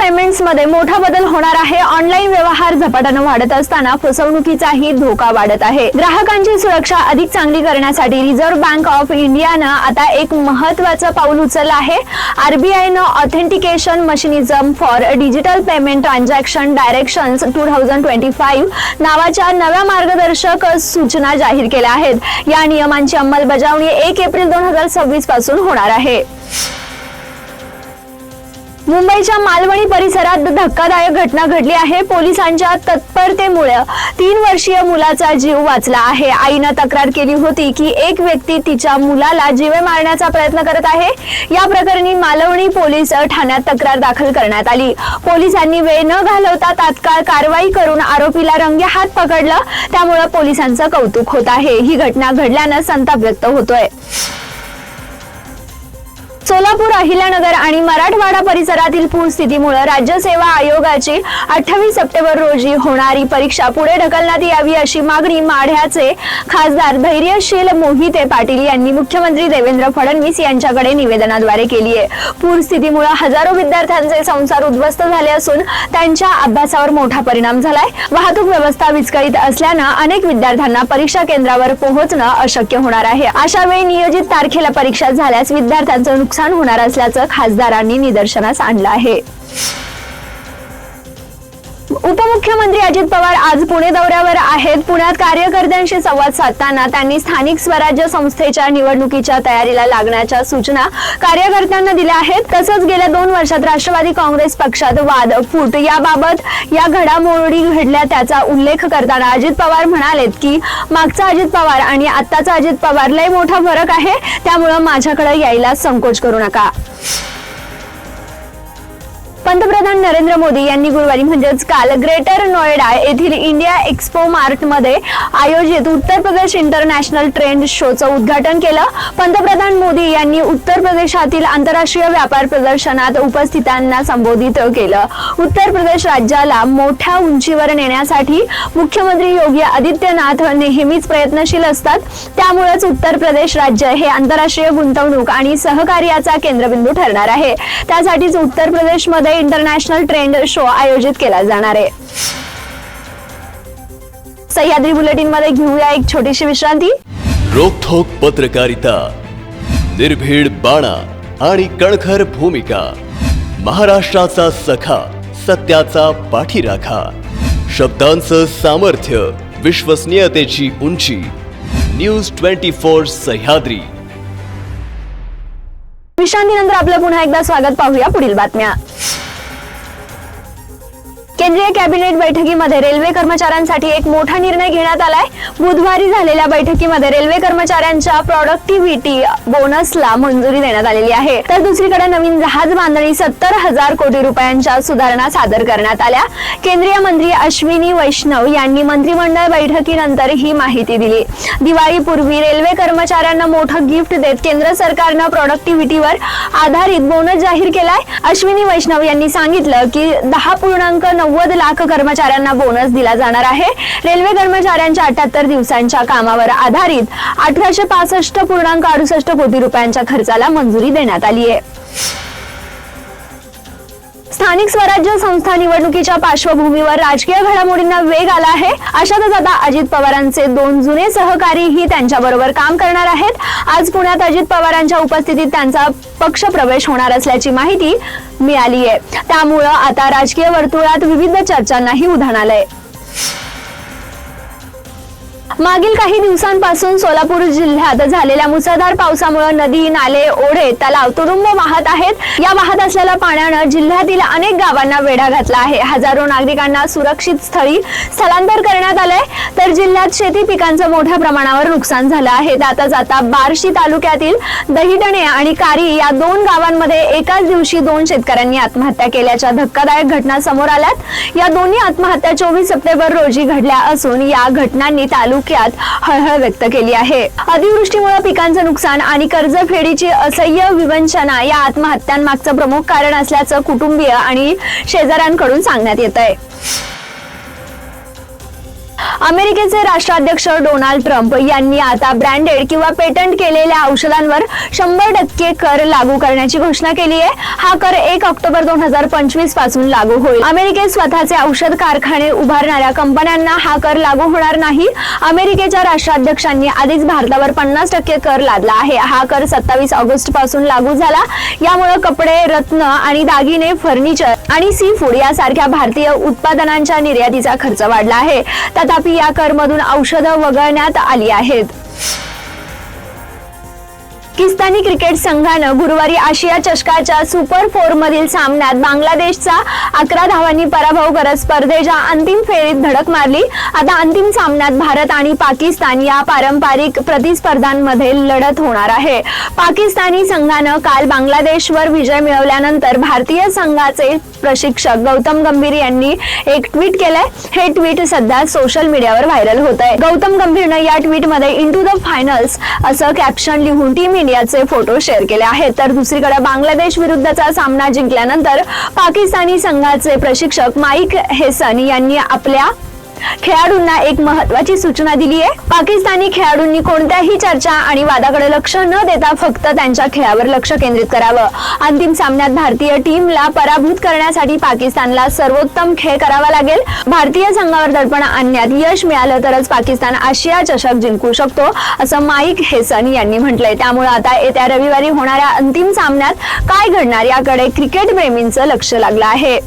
पेमेंट्समध्ये मोठा बदल होणार आहे. ऑनलाईन व्यवहार झपाट्यानं वाढत असताना फसवणुकीचाही धोका वाढत आहे. ग्राहकांची सुरक्षा अधिक चांगली करण्यासाठी रिझर्व्ह बँक ऑफ इंडियानं आता एक महत्वाचं पाऊल उचललं आहे. आरबीआयनं authentication mechanism for digital payment transaction directions two thousand twenty five नावाच्या नव्या मार्गदर्शक सूचना जाहीर केल्या आहेत. या नियमांची अंमलबजावणी एक एप्रिल दोन हजार सव्वीसपासून होणार आहे. मुंबईच्या मालवणी परिसरात धक्कादायक घटना घडली आहे. पोलिसांच्या तत्परतेमुळे तीन वर्षीय मुलाचा जीव वाचला आहे. आईनं तक्रार केली होती की एक व्यक्ती तिच्या मुलाला जीवे मारण्याचा प्रयत्न करत आहे. या प्रकरणी मालवणी पोलीस ठाण्यात तक्रार दाखल करण्यात आली. पोलिसांनी वेळ न घालवता तात्काळ कारवाई करून आरोपीला रंगे हात पकडलं. त्यामुळे पोलिसांचं कौतुक होत आहे. ही घटना घडल्यानं संताप व्यक्त होतोय. सोलापूर अहिल्यानगर आणि मराठवाडा परिसरातील पूरस्थितीमुळे राज्य सेवा आयोगाची अठ्ठावीस सप्टेंबर रोजी होणारी परीक्षा पुढे ढकलण्यात यावी अशी मागणी माढ्याचे खासदार धैर्यशील मोहिते पाटील यांनी मुख्यमंत्री देवेंद्र फडणवीस यांच्याकडे निवेदनाद्वारे केली आहे. पूरस्थितीमुळे हजारो विद्यार्थ्यांचे संसार उद्ध्वस्त झाले असून त्यांच्या अभ्यासावर मोठा परिणाम झालाय. वाहतूक व्यवस्था विस्कळीत असल्यानं अनेक विद्यार्थ्यांना परीक्षा केंद्रावर पोहोचणं अशक्य होणार आहे. अशा वेळी नियोजित तारखेला परीक्षा झाल्यास विद्यार्थ्यांचं नुकसान होणार असल्याचं खासदारांनी निदर्शनास आणलं आहे. उपमुख्यमंत्री अजित पवार आज पुणे दौऱ्यावर आहेत. पुण्यात कार्यकर्त्यांशी संवाद साधताना त्यांनी स्थानिक स्वराज्य संस्थेच्या निवडणुकीच्या तयारीला लागण्याच्या सूचना कार्यकर्त्यांना दिल्या आहेत. तसंच गेल्या दोन वर्षात राष्ट्रवादी काँग्रेस पक्षात वाद फूट याबाबत या घडामोडी घडल्या त्याचा उल्लेख करताना अजित पवार म्हणालेत की मागचा अजित पवार आणि आत्ताचा अजित पवार लय मोठा फरक आहे. त्यामुळं माझ्याकडे यायला संकोच करू नका. पंतप्रधान नरेंद्र मोदी यांनी गुरुवारी म्हणजेच काल ग्रेटर नोएडा येथील इंडिया एक्सपो मार्टमध्ये आयोजित उत्तर प्रदेश इंटरनॅशनल ट्रेंड शोचं उद्घाटन केलं. पंतप्रधान मोदी यांनी उत्तर प्रदेशातील आंतरराष्ट्रीय व्यापार प्रदर्शनात उपस्थितांना संबोधित केलं. उत्तर प्रदेश राज्याला मोठ्या उंचीवर नेण्यासाठी मुख्यमंत्री योगी आदित्यनाथ नेहमीच प्रयत्नशील असतात. त्यामुळेच उत्तर प्रदेश राज्य हे आंतरराष्ट्रीय गुंतवणूक आणि सहकार्याचा केंद्रबिंदू ठरणार आहे. त्यासाठीच उत्तर प्रदेशमध्ये इंटरनॅशनल ट्रेंड शो आयोजित केला जाणार आहे. सह्याद्री बुलेटिनमध्ये घेऊया एक छोटीशी विश्रांती. रोखोक पत्रकारिता निर्भीड बाणा आणि कणखर भूमिका महाराष्ट्राचा सखा सत्याचा पाठीराखा शब्दांचं सामर्थ्य विश्वसनीयतेची उंची न्यूज ट्वेंटी फोर सह्याद्री. विश्रांतीनंतर आपलं पुन्हा एकदा स्वागत पाहूया पुढील बातम्या. केंद्रीय कॅबिनेट बैठकीमध्ये रेल्वे कर्मचाऱ्यांसाठी एक मोठा निर्णय घेण्यात आलाय. बुधवारी झालेल्या बैठकीमध्ये रेल्वे कर्मचाऱ्यांच्या प्रॉडक्टिव्हिटी बोनसला मंजुरी देण्यात आलेली आहे. तर दुसरीकडे नवीन जहाज बांधणी सत्तर हजार कोटी रुपयांच्या सुधारणा सादर करण्यात आल्या. केंद्रीय मंत्री अश्विनी वैष्णव यांनी मंत्रिमंडळ बैठकीनंतर ही माहिती दिली. दिवाळीपूर्वी रेल्वे कर्मचाऱ्यांना मोठं गिफ्ट देत केंद्र सरकारनं प्रॉडक्टिव्हिटीवर आधारित बोनस जाहीर केलाय. अश्विनी वैष्णव यांनी सांगितलं की दहा पूर्णांक नऊ नव्वद लाख कर्मचाऱ्यांना बोनस दिला जाणार आहे. रेल्वे कर्मचाऱ्यांच्या अठ्याहत्तर दिवसांच्या कामावर आधारित अठराशे पासष्ट पूर्णांक अडुसष्ट कोटी रुपयांच्या खर्चाला मंजुरी देण्यात आली आहे. स्थानिक स्वराज्य संस्था निवडणुकीच्या पार्श्वभूमीवर राजकीय घडामोडींना वेग आला आहे. अशातच आता अजित पवारांचे दोन जुने सहकारीही त्यांच्याबरोबर काम करणार आहेत. आज पुण्यात अजित पवारांच्या उपस्थितीत त्यांचा पक्ष प्रवेश होणार असल्याची माहिती मिळाली आहे त्यामुळं आता राजकीय वर्तुळात विविध चर्चांनाही उधाण आलंय. मागील काही दिवसांपासून सोलापूर जिल्ह्यात झालेल्या मुसळधार पावसामुळे नदी नाले ओढे तलाव तुडुंब वाहत आहेत. या वाहत असलेल्या पाण्यानं जिल्ह्यातील अनेक गावांना वेढा घातला आहे. हजारो नागरिकांना सुरक्षित स्थळी स्थलांतर करण्यात आलंय. तर जिल्ह्यात शेती पिकांचं मोठ्या प्रमाणावर नुकसान झालं आहे. जाता जाता बार्शी तालुक्यातील दहिटणे आणि कारी या दोन गावांमध्ये एकाच दिवशी दोन शेतकऱ्यांनी आत्महत्या केल्याच्या धक्कादायक घटना समोर आल्यात. या दोन्ही आत्महत्या चोवीस सप्टेंबर रोजी घडल्या असून या घटनांनी तालुक्यात हळहळ व्यक्त केली आहे. अतिवृष्टीमुळे पिकांचं नुकसान आणि कर्जफेडीची असह्य विवंचना या आत्महत्यांमागचं प्रमुख कारण असल्याचं कुटुंबीय आणि शेजाऱ्यांकडून सांगण्यात येत आहे अमेरिकेचे राष्ट्राध्यक्ष डोनाल्ड ट्रम्प यांनी आता ब्रँडेड किंवा पेटंट केलेल्या औषधांवर शंभर टक्के कर लागू करण्याची घोषणा केली आहे. हा कर एक ऑक्टोबर दोन हजार पंचवीसपासून लागू होईल. अमेरिकेत स्वतःचे औषध कारखाने उभारणाऱ्या कंपन्यांना हा कर लागू होणार नाही. अमेरिकेच्या राष्ट्राध्यक्षांनी आधीच भारतावर पन्नास टक्के कर लादला आहे. हा कर सत्तावीस ऑगस्टपासून लागू झाला. यामुळे कपडे रत्न आणि दागिने फर्निचर आणि सी फूड यासारख्या भारतीय उत्पादनांच्या निर्यातीचा खर्च वाढला आहे. तथापि या करमधून औषधं वगळण्यात आली आहेत. पाकिस्तानी क्रिकेट संघानं गुरुवारी आशिया चषकाच्या सुपर फोर मधील सामन्यात बांगलादेशचा अकरा धावांनी पराभव करत स्पर्धेच्या अंतिम फेरीत धडक मारली. आता अंतिम सामन्यात भारत आणि पाकिस्तान या पारंपरिक प्रतिस्पर्धांमध्ये लढत होणार आहे. पाकिस्तानी संघानं काल बांगलादेशवर विजय मिळवल्यानंतर भारतीय संघाचे प्रशिक्षक गौतम गंभीर यांनी एक ट्विट केलंय. हे ट्विट सध्या सोशल मीडियावर व्हायरल होत आहे गौतम गंभीरनं या ट्विटमध्ये इन टू द फायनल्स असं कॅप्शन लिहून टीम इंडियाचे फोटो शेअर केले आहेत. तर दुसरीकडे बांगलादेश विरुद्धचा सामना जिंकल्यानंतर पाकिस्तानी संघाचे प्रशिक्षक माईक हेसन यांनी आपल्या खेळाडूंना एक महत्वाची सूचना दिली आहे. पाकिस्तानी खेळाडूंनी कोणत्याही चर्चा आणि वादाकडे लक्ष न देता फक्त त्यांच्या खेळावर लक्ष केंद्रित करावं. अंतिम सामन्यात भारतीय टीमला पराभूत करण्यासाठी पाकिस्तानला सर्वोत्तम खेळ करावा लागेल. भारतीय संघावर दडपण आणण्यात यश मिळालं तरच पाकिस्तान आशिया चषक जिंकू शकतो असं माईक हेसन यांनी म्हटलंय. त्यामुळे आता येत्या रविवारी होणाऱ्या अंतिम सामन्यात काय घडणार याकडे क्रिकेट प्रेमींचं लक्ष लागलं आहे.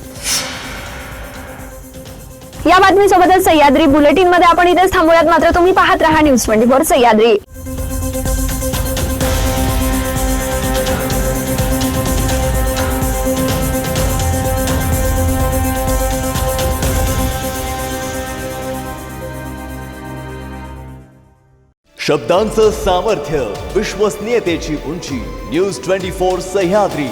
या बातमीसोबतच सह्याद्री बुलेटिनमध्ये आपण इथेच थांबूयात. मात्र तुम्ही पाहत राहा न्यूज ट्वेंटी फोर सह्याद्री. शब्दांचं सामर्थ्य विश्वसनीयतेची उंची न्यूज ट्वेंटी फोर सह्याद्री.